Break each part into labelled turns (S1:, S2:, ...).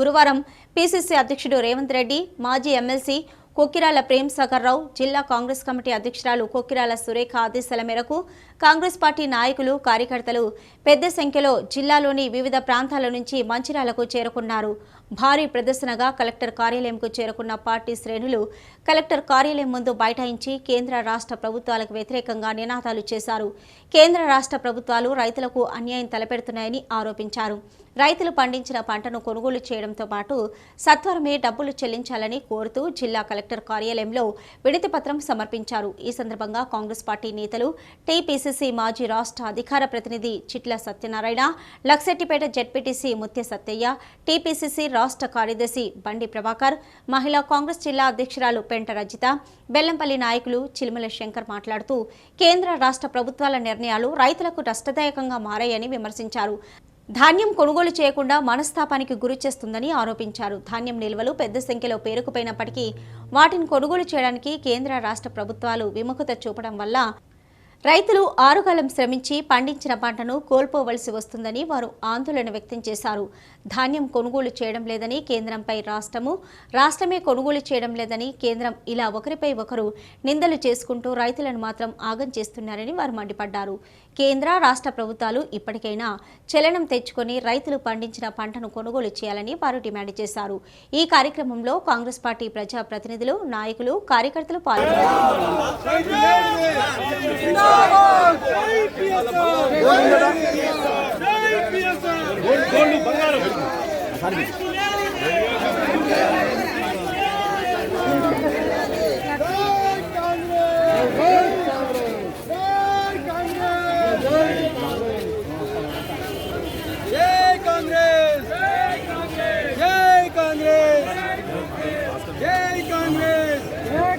S1: గురువారం పీసీసీ అధ్యక్షుడు రేవంత్ రెడ్డి మాజీ ఎమ్మెల్సీ కొక్కిరాల ప్రేమ్ సాగర్ రావు జిల్లా కాంగ్రెస్ కమిటీ అధ్యక్షురాలు కొక్కిరాల సురేఖ ఆదేశాల మేరకు కాంగ్రెస్ పార్టీ నాయకులు కార్యకర్తలు పెద్ద సంఖ్యలో జిల్లాలోని వివిధ ప్రాంతాల నుంచి మంచిర్యాలకు చేరుకున్నారు. భారీ ప్రదర్శనగా కలెక్టర్ కార్యాలయంకు చేరుకున్న పార్టీ శ్రేణులు కలెక్టర్ కార్యాలయం ముందు బైఠాయించి కేంద్ర రాష్ట్ర ప్రభుత్వాలకు వ్యతిరేకంగా నినాదాలు చేశారు. కేంద్ర రాష్ట్ర ప్రభుత్వాలు రైతులకు అన్యాయం తలపెడుతున్నాయని ఆరోపించారు. రైతులు పండించిన పంటను కొనుగోలు చేయడంతో పాటు సత్వరమే డబ్బులు చెల్లించాలని కోరుతూ జిల్లా కలెక్టర్ కార్యాలయంలో వినతి సమర్పించారు. ఈ సందర్భంగా కాంగ్రెస్ పార్టీ నేతలు టీపీసీసీ మాజీ రాష్ట్ర అధికార ప్రతినిధి చిట్ల సత్యనారాయణ లక్సెట్టిపేట జెడ్పీటీసీ ముత్య సత్తయ్య టీపీసీసీ రాష్ట్ర కార్యదర్శి బండి ప్రభాకర్ మహిళా కాంగ్రెస్ జిల్లా అధ్యక్షురాలు పెంట రజిత బెల్లంపల్లి నాయకులు చిలుమల శంకర్ మాట్లాడుతూ కేంద్ర రాష్ట్ర ప్రభుత్వాల నిర్ణయాలు రైతులకు నష్టదాయకంగా మారాయని విమర్శించారు. ధాన్యం కొనుగోలు చేయకుండా మనస్తాపానికి గురి చేస్తుందని ఆరోపించారు. ధాన్యం నిల్వలు పెద్ద సంఖ్యలో పేరుకుపోయినప్పటికీ వాటిని కొనుగోలు చేయడానికి కేంద్ర రాష్ట్ర ప్రభుత్వాలు విముఖత చూపడం వల్ల రైతులు ఆరుగాలం శ్రమించి పండించిన పంటను కోల్పోవలసి వస్తుందని వారు ఆందోళన వ్యక్తం చేశారు ధాన్యం కొనుగోలు చేయడం లేదని కేంద్రంపై రాష్ట్రము రాష్ట్రమే కొనుగోలు చేయడం లేదని కేంద్రం ఇలా ఒకరిపై ఒకరు నిందలు చేసుకుంటూ రైతులను మాత్రం ఆగం చేస్తున్నారని వారు మండిపడ్డారు కేంద్ర రాష్ట్ర ప్రభుత్వాలు ఇప్పటికైనా చలనం తెచ్చుకొని రైతులు పండించిన పంటను కొనుగోలు చేయాలని వారు డిమాండ్ చేశారు ఈ కార్యక్రమంలో కాంగ్రెస్ పార్టీ ప్రజా ప్రతినిధులు నాయకులు కార్యకర్తలు పాల్గొన్నారు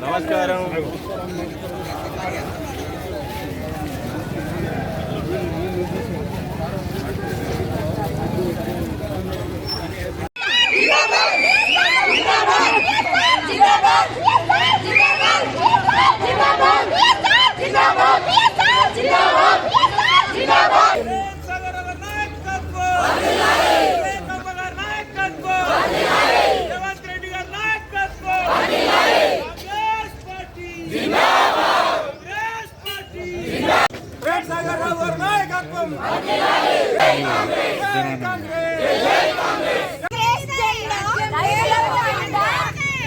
S2: నమస్కారం
S3: రేవంత్ రెడ్డి గారి నాయకత్వం Congress party Congress party Prem Sagar Rao గారి నాయకత్వం జై కాంగ్రెస్ జై కాంగ్రెస్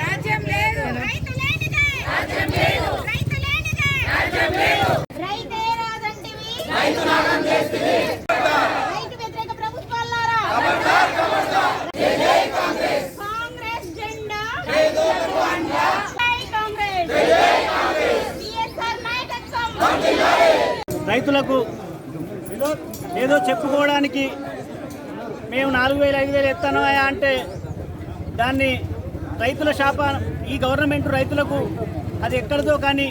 S4: రాజ్యం లేదు రైతు లేనిదే రాజ్యం లేదు రైతు లేనిదే రాజ్యం లేదు రైతే రాదంటివి రైతు నాగం చేస్తుంది రైతు వ్యతిరేక ప్రభుత్వాలారా కాంగ్రెస్ జెండా జై కాంగ్రెస్ బిఎస్ఆర్ నాయకత్వం
S5: రైతులకు ఏదో చెప్పుకోవడానికి మేము నాలుగు వేలు ఐదు వేలు ఎత్తానాయా అంటే దాన్ని రైతుల శాప ఈ గవర్నమెంట్ రైతులకు అది ఎక్కడిదో కానీ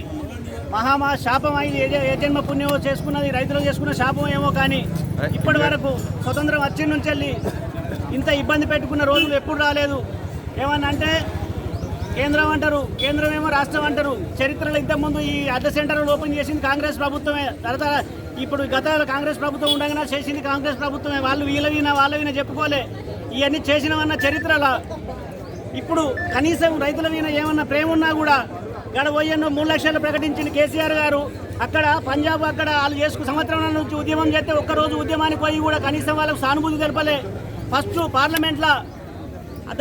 S5: మహామా శాపం అయింది. ఏ ఏ జన్మ పుణ్యమో చేసుకున్నది రైతులు చేసుకున్న శాపం ఏమో కానీ ఇప్పటి వరకు స్వతంత్రం వచ్చి నుంచి వెళ్ళి ఇంత ఇబ్బంది పెట్టుకున్న రోజులు ఎప్పుడు రాలేదు. ఏమన్నా అంటే కేంద్రం అంటారు కేంద్రం ఏమో రాష్ట్రం అంటారు. చరిత్రలో ఇంతకుముందు ఈ అర్ధ సెంటర్లు ఓపెన్ చేసింది కాంగ్రెస్ ప్రభుత్వమే. తర్వాత ఇప్పుడు గత కాంగ్రెస్ ప్రభుత్వం ఉండగానే చేసింది కాంగ్రెస్ ప్రభుత్వమే. వాళ్ళు వీళ్ళ వాళ్ళవినా చెప్పుకోలే. ఇవన్నీ చేసినవన్న చరిత్రల. ఇప్పుడు కనీసం రైతుల మీద ఏమన్నా ప్రేమ ఉన్నా కూడా గడ పోయన్నో మూడు లక్షలు ప్రకటించిన కేసీఆర్ గారు. అక్కడ పంజాబ్ అక్కడ వాళ్ళు చేసుకు సంవత్సరం నుంచి ఉద్యమం చేస్తే ఒక్కరోజు ఉద్యమానికి పోయి కూడా కనీసం వాళ్ళకు సానుభూతి తెలపలే. ఫస్ట్ పార్లమెంట్లో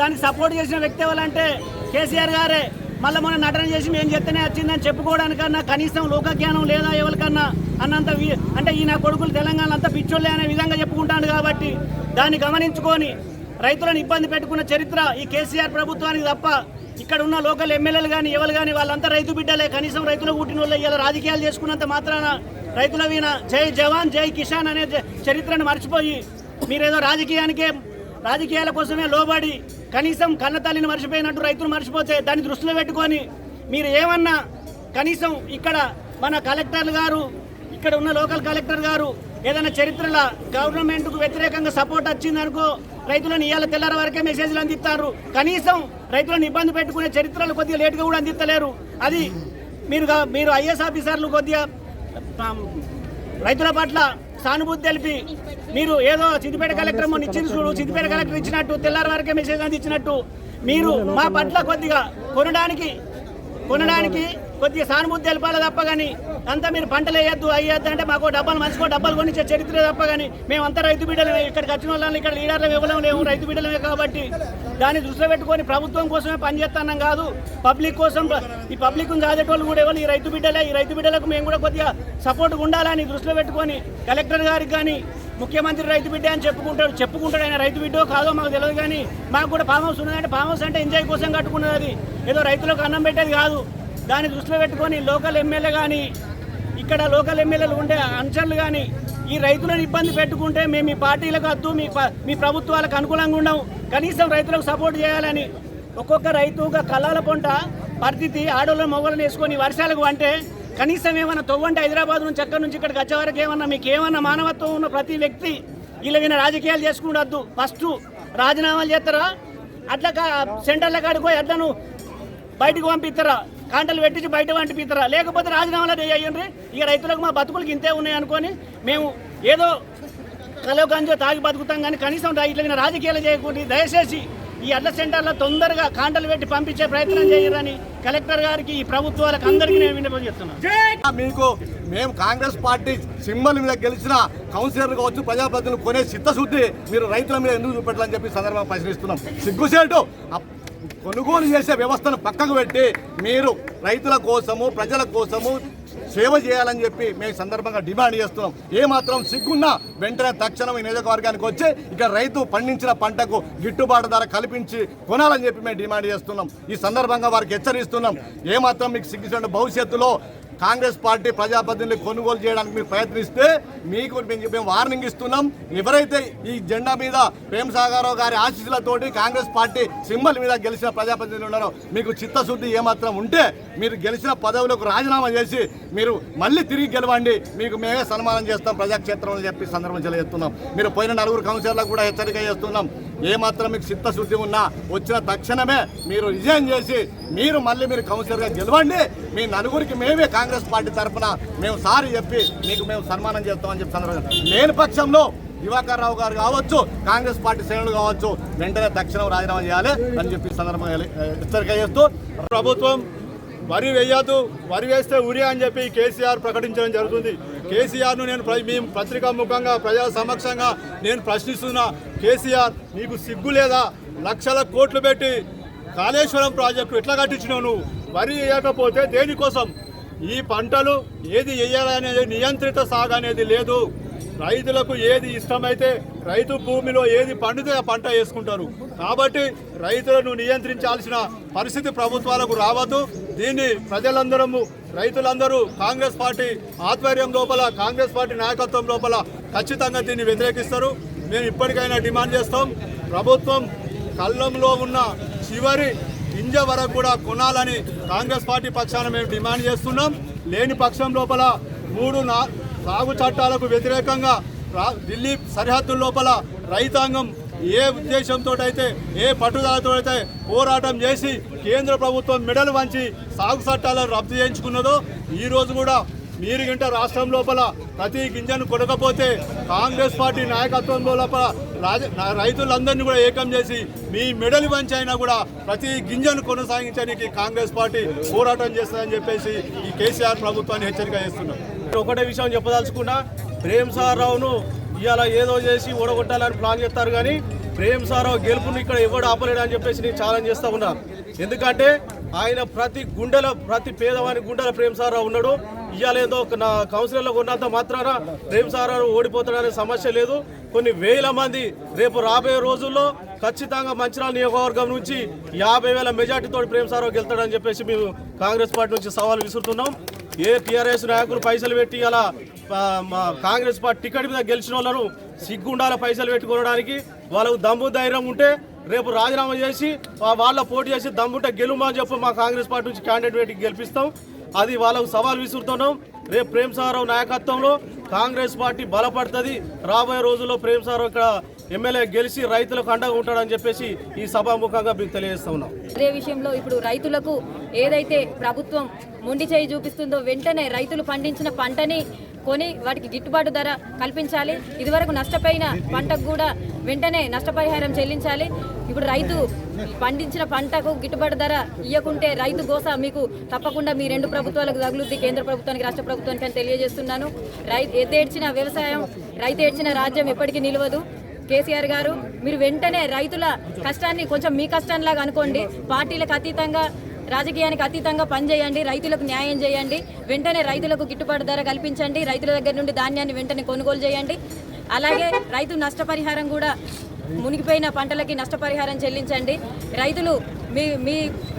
S5: దానికి సపోర్ట్ చేసిన వ్యక్తి ఎవరంటే కేసీఆర్ గారే మళ్ళీ మొన్న నటన చేసి మేము చెప్తేనే వచ్చిందని చెప్పుకోవడానికన్నా కనీసం లోకజ్ఞానం లేదా ఎవరికన్నా అన్నంత అంటే ఈ నా కొడుకులు తెలంగాణ అంతా పిచ్చోళ్ళే అనే విధంగా చెప్పుకుంటాను కాబట్టి దాన్ని గమనించుకొని రైతులను ఇబ్బంది పెట్టుకున్న చరిత్ర ఈ కేసీఆర్ ప్రభుత్వానికి తప్ప ఇక్కడ ఉన్న లోకల్ ఎమ్మెల్యేలు కానీ ఎవరు కానీ వాళ్ళంతా రైతు బిడ్డలే. కనీసం రైతులు పుట్టిన వాళ్ళు ఇలా రాజకీయాలు చేసుకున్నంత మాత్రాన రైతుల వీణ జై జవాన్ జై కిసాన్ అనే చరిత్రను మర్చిపోయి మీరేదో రాజకీయానికే రాజకీయాల కోసమే లోబడి కనీసం కన్నతల్లిని మర్చిపోయినట్టు రైతులు మర్చిపోతే దాన్ని దృష్టిలో పెట్టుకొని మీరు ఏమన్నా కనీసం ఇక్కడ మన కలెక్టర్ గారు ఇక్కడ ఉన్న లోకల్ కలెక్టర్ గారు ఏదైనా చరిత్రల గవర్నమెంట్కు వ్యతిరేకంగా సపోర్ట్ వచ్చిందనుకో రైతులను ఇవాళ తెల్లారి వరకే మెసేజ్లు అందిస్తారు. కనీసం రైతులను ఇబ్బంది పెట్టుకునే చరిత్రలు కొద్దిగా లేటుగా కూడా అందిస్తలేరు. అది మీరు మీరు ఐఏఎస్ ఆఫీసర్లు కొద్దిగా రైతుల పట్ల సానుభూతి తెలిపి మీరు ఏదో సిద్దిపేట కలెక్టర్ మొన్న ఇచ్చింది చూడు సిద్దిపేట కలెక్టర్ ఇచ్చినట్టు తెల్లారి వరకే మెసేజ్ ఇచ్చినట్టు మీరు మా పట్ల కొద్దిగా కొనడానికి కొనడానికి కొద్దిగా సానుభూతి తెలపాలి తప్ప కానీ అంతా మీరు పంటలు వేయద్దు అయ్యద్దు అంటే మాకు డబ్బాలు మంచిగా డబ్బాలు కొనిచ్చే చరిత్ర తప్ప కానీ మేమంతా రైతు బిడ్డలమే. ఇక్కడికి వచ్చిన వాళ్ళని ఇక్కడ లీడర్లు ఇవ్వలేము లేవు రైతు బిడ్డలమే కాబట్టి దాన్ని దృష్టిలో పెట్టుకొని ప్రభుత్వం కోసమే పనిచేస్తున్నాం కాదు. పబ్లిక్ కోసం ఈ పబ్లిక్ చదివేటోళ్ళు కూడా ఎవరు? ఈ రైతు బిడ్డలే. ఈ రైతు బిడ్డలకు మేము కూడా కొద్దిగా సపోర్ట్ ఉండాలని దృష్టిలో పెట్టుకొని కలెక్టర్ గారికి కానీ ముఖ్యమంత్రి రైతు బిడ్డ అని చెప్పుకుంటాడు. చెప్పుకుంటాడు ఆయన రైతు బిడ్డో కాదో మాకు తెలియదు కానీ మాకు కూడా ఫామ్ హౌస్ ఉన్నదంటే ఫామ్ హౌస్ అంటే ఎంజాయ్ కోసం కట్టుకున్నది ఏదో రైతులకు అన్నం పెట్టేది కాదు. దాన్ని దృష్టిలో పెట్టుకొని లోకల్ ఎమ్మెల్యే కానీ ఇక్కడ లోకల్ ఎమ్మెల్యేలు ఉండే అంచనలు కానీ ఈ రైతులను ఇబ్బంది పెట్టుకుంటే మేము మీ పార్టీలకు వద్దు మీ మీ ప్రభుత్వాలకు అనుకూలంగా ఉండవు కనీసం రైతులకు సపోర్ట్ చేయాలని ఒక్కొక్క రైతుగా కళ్ళాల పొంట పరిస్థితి ఆడోళ్ళ మొగలను వేసుకొని వర్షాలకు అంటే కనీసం ఏమైనా తొవ్వంటే హైదరాబాద్ నుంచి అక్కడి నుంచి ఇక్కడికి వచ్చే వరకు ఏమన్నా మీకు ఏమన్నా మానవత్వం ఉన్న ప్రతి వ్యక్తి వీళ్ళ రాజకీయాలు చేసుకుండద్దు. ఫస్ట్ రాజీనామాలు చేస్తారా అట్లా కా- సెంటర్ల కాడికి పోయి అట్లను బయటకు పంపిస్తారా కాంటలు పెట్టించి బయట పంపిస్తారా లేకపోతే రాజీనామాలు అయ్యండి ఇక రైతులకు మా బతుకులకి ఇంతే ఉన్నాయి అనుకొని మేము ఏదో కలో గంజో తాగి బతుకుతాం కానీ కనీసం రా- ఇట్లా రాజకీయాలు చేయకూడదు. దయచేసి ఈ అడ్ల సెంటర్లో తొందరగా కాంటలు పెట్టి పంపించే ప్రయత్నం చేయరని కలెక్టర్ గారికి ఈ ప్రభుత్వాలకు అందరికీ నేను విన్నపం చేస్తున్నాను
S2: మీకు మేము కాంగ్రెస్ పార్టీ సింబల్ మీద గెలిచిన కౌన్సిలర్ కావచ్చు ప్రజాప్రతినిధులు కొనే చిత్తశుద్ధి మీరు రైతుల మీద ఎందుకు చూపెట్టాలని చెప్పి సందర్భంగా పరిశీలిస్తున్నాం. సిగ్గుసేటు కొనుగోలు చేసే వ్యవస్థను పక్కకు పెట్టి మీరు రైతుల కోసము ప్రజల కోసము సేవ చేయాలని చెప్పి మేము సందర్భంగా డిమాండ్ చేస్తున్నాం. ఏమాత్రం సిగ్గున్నా వెంటనే తక్షణం ఈ నియోజకవర్గానికి వచ్చి ఇక రైతు పండించిన పంటకు గిట్టుబాటు ధర కల్పించి కొనాలని చెప్పి మేము డిమాండ్ చేస్తున్నాం. ఈ సందర్భంగా వారికి హెచ్చరిస్తున్నాం. ఏమాత్రం మీకు సిగ్గుంటే భవిష్యత్తులో కాంగ్రెస్ పార్టీ ప్రజాప్రతినిధులు కొనుగోలు చేయడానికి మీరు ప్రయత్నిస్తే మీకు మేము మేము వార్నింగ్ ఇస్తున్నాం. ఎవరైతే ఈ జెండా మీద ప్రేమ్ సాగరావు గారి ఆశీస్సులతోటి కాంగ్రెస్ పార్టీ సింబల్ మీద గెలిచిన ప్రజాప్రతినిధులు ఉన్నారో మీకు చిత్తశుద్ధి ఏమాత్రం ఉంటే మీరు గెలిచిన పదవులకు రాజీనామా చేసి మీరు మళ్ళీ తిరిగి గెలవండి. మీకు మేమే సన్మానం చేస్తాం ప్రజాక్షేత్రంలో చెప్పి సందర్భం తెలియజేస్తున్నాం. మీరు పోయిన నలుగురు కౌన్సిలర్లకు కూడా హెచ్చరిక చేస్తున్నాం. ఏ మాత్రం మీకు చిత్తశుద్ధి ఉన్నా వచ్చిన తక్షణమే మీరు రిజైన్ చేసి మీరు మళ్ళీ మీరు కౌన్సిలర్గా గెలవండి. మీ నలుగురికి మేమే కాంగ్రెస్ పార్టీ తరఫున మేము సారి చెప్పి మీకు మేము సన్మానం చేస్తామని చెప్పి సందర్భంగా లేని పక్షంలో దివాకర్ రావు గారు కావచ్చు కాంగ్రెస్ పార్టీ శ్రేణులు కావచ్చు వెంటనే తక్షణం రాజీనామా చేయాలి అని చెప్పి సందర్భంగా హెచ్చరిక చేస్తూ
S3: ప్రభుత్వం వరి వేయద్దు వరి వేస్తే ఉరి అని చెప్పి కేసీఆర్ ప్రకటించడం జరుగుతుంది. కేసీఆర్ను నేను మేము పత్రికా ముఖంగా ప్రజల సమక్షంగా నేను ప్రశ్నిస్తున్నా కేసీఆర్ నీకు సిగ్గు లేదా? లక్షల కోట్లు పెట్టి కాళేశ్వరం ప్రాజెక్టు ఎట్లా కట్టించినావు నువ్వు? వరి వేయకపోతే దేనికోసం? ఈ పంటలు ఏది వేయాలనేది నియంత్రిత సాగు అనేది లేదు. రైతులకు ఏది ఇష్టమైతే రైతు భూమిలో ఏది పండితే ఆ పంట వేసుకుంటారు. కాబట్టి రైతులను నియంత్రించాల్సిన పరిస్థితి ప్రభుత్వాలకు రావద్దు. దీన్ని ప్రజలందరము రైతులందరూ కాంగ్రెస్ పార్టీ ఆధ్వర్యం లోపల కాంగ్రెస్ పార్టీ నాయకత్వం లోపల ఖచ్చితంగా దీన్ని వ్యతిరేకిస్తారు. మేము ఇప్పటికైనా డిమాండ్ చేస్తాం. ప్రభుత్వం కళ్ళంలో ఉన్న చివరి గింజ వరకు కూడా కొనాలని కాంగ్రెస్ పార్టీ పక్షాన మేము డిమాండ్ చేస్తున్నాం. లేని పక్షం లోపల మూడు నా సాగు చట్టాలకు వ్యతిరేకంగా రా- ఢిల్లీ సరిహద్దు లోపల రైతాంగం ఏ ఉద్దేశంతో అయితే ఏ పట్టుదలతో అయితే పోరాటం చేసి కేంద్ర ప్రభుత్వం మెడలు వంచి సాగు చట్టాలను రద్దు చేయించుకున్నదో ఈరోజు కూడా మీరు గింట రాష్ట్రం లోపల ప్రతి గింజను కొనకపోతే కాంగ్రెస్ పార్టీ నాయకత్వం లోపల రాజ రైతులందరినీ కూడా ఏకం చేసి మీ మెడలు మంచి అయినా కూడా ప్రతి గింజను కొనసాగించడానికి కాంగ్రెస్ పార్టీ పోరాటం చేస్తుందని చెప్పేసి ఈ కేసీఆర్ ప్రభుత్వాన్ని హెచ్చరిక చేస్తున్నారు
S6: ఒకటే విషయం చెప్పదలుచుకున్నా ప్రేమ్ సారావును ఇవాళ ఏదో చేసి ఓడగొట్టాలని ప్లాన్ చేస్తారు కానీ ప్రేమ్ సారావు గెలుపుని ఇక్కడ ఎవడు ఆపలేడు అని చెప్పేసి నేను ఛాలెంజ్ చేస్తూ ఉన్నా. ఎందుకంటే ఆయన ప్రతి గుండెల ప్రతి పేదవాని గుండెల ప్రేమ్ సారావు ఉన్నాడు. ఇవాళ ఏదో నా కౌన్సిలర్లో ఉన్నంత మాత్రాన ప్రేమ్ సారావు ఓడిపోతాడనే సమస్య లేదు. కొన్ని వేల మంది రేపు రాబోయే రోజుల్లో ఖచ్చితంగా మంచిరాల నియోజకవర్గం నుంచి యాభై వేల మెజార్టీతో ప్రేమ్ సారావు గెలుతాడని చెప్పేసి మేము కాంగ్రెస్ పార్టీ నుంచి సవాల్ విసురుతున్నాం. ఏ టీఆర్ఎస్ నాయకులు పైసలు పెట్టి అలా మా కాంగ్రెస్ పార్టీ టికెట్ మీద గెలిచిన వాళ్ళను సిగ్గుండాల పైసలు పెట్టుకోవడానికి వాళ్ళకు దమ్ము ధైర్యం ఉంటే రేపు రాజీనామా చేసి వాళ్ళ పోటీ చేసి దమ్ముంటే గెలుమా అని చెప్పి మా కాంగ్రెస్ పార్టీ నుంచి క్యాండిడేట్ పెట్టి గెలిపిస్తాం. అది వాళ్ళకు సవాల్ విసురుతున్నాం. రేపు ప్రేమ్ సారావు నాయకత్వంలో కాంగ్రెస్ పార్టీ బలపడుతుంది. రాబోయే రోజుల్లో ప్రేమ్ సారావు ఇక్కడ ఎమ్మెల్యే గెలిచి రైతులకు అండగా ఉంటాడని చెప్పేసి ఈ సభాముఖంగా మీకు తెలియజేస్తా ఉన్నాం.
S7: అదే విషయంలో ఇప్పుడు రైతులకు ఏదైతే ప్రభుత్వం మొండి చేయి చూపిస్తుందో వెంటనే రైతులు పండించిన పంటని కొని వాటికి గిట్టుబాటు ధర కల్పించాలి. ఇదివరకు నష్టపోయిన పంటకు కూడా వెంటనే నష్టపరిహారం చెల్లించాలి. ఇప్పుడు రైతు పండించిన పంటకు గిట్టుబాటు ధర ఇవ్వకుంటే రైతు గోస మీకు తప్పకుండా మీ రెండు ప్రభుత్వాలకు తగులుద్ది. కేంద్ర ప్రభుత్వానికి రాష్ట్ర ప్రభుత్వానికి అని తెలియజేస్తున్నాను. రైతు ఎద్దేడ్చిన వ్యవసాయం రైతు ఏడ్చిన రాజ్యం ఎప్పటికీ నిలవదు. కేసీఆర్ గారు మీరు వెంటనే రైతుల కష్టాన్ని కొంచెం మీ కష్టంలాగా అనుకోండి. పార్టీలకు అతీతంగా రాజకీయానికి అతీతంగా పనిచేయండి రైతులకు న్యాయం చేయండి. వెంటనే రైతులకు గిట్టుబాటు ధర కల్పించండి రైతుల దగ్గర నుండి ధాన్యాన్ని వెంటనే కొనుగోలు చేయండి. అలాగే రైతు నష్టపరిహారం కూడా మునిగిపోయిన పంటలకి నష్టపరిహారం చెల్లించండి. రైతులు మీ మీ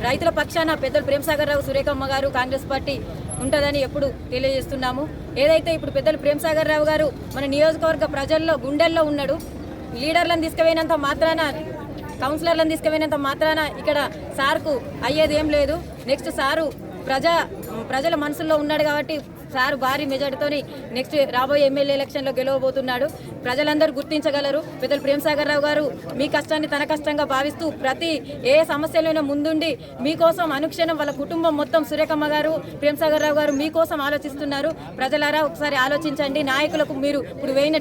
S7: రైతుల పక్షాన పెద్దలు ప్రేమసాగర్ రావు సురేఖమ్మ గారు కాంగ్రెస్ పార్టీ ఉంటుందని ఎప్పుడు తెలియజేస్తున్నాము. ఏదైతే ఇప్పుడు పెద్దలు ప్రేమసాగర్ రావు గారు మన నియోజకవర్గ ప్రజల్లో గుండెల్లో ఉన్నాడు లీడర్లను తీసుకుపోయినంత మాత్రాన కౌన్సిలర్లను తీసుకుపోయినంత మాత్రాన ఇక్కడ సార్కు అయ్యేది ఏం లేదు. నెక్స్ట్ సారు ప్రజా ప్రజల మనసుల్లో ఉన్నాడు కాబట్టి సార్ భారీ మెజార్టీతోని నెక్స్ట్ రాబోయే ఎమ్మెల్యే ఎలక్షన్లో గెలవబోతున్నాడు. ప్రజలందరూ గుర్తించగలరు. పెద్దలు ప్రేమసాగర్ రావు గారు మీ కష్టాన్ని తన కష్టంగా భావిస్తూ ప్రతి ఏ సమస్యలైనా ముందుండి మీకోసం అనుక్షణం వాళ్ళ కుటుంబం మొత్తం సురేఖమ్మ గారు ప్రేమసాగర్ రావు గారు మీకోసం ఆలోచిస్తున్నారు. ప్రజలారా ఒకసారి ఆలోచించండి. నాయకులకు మీరు ఇప్పుడు వేయిన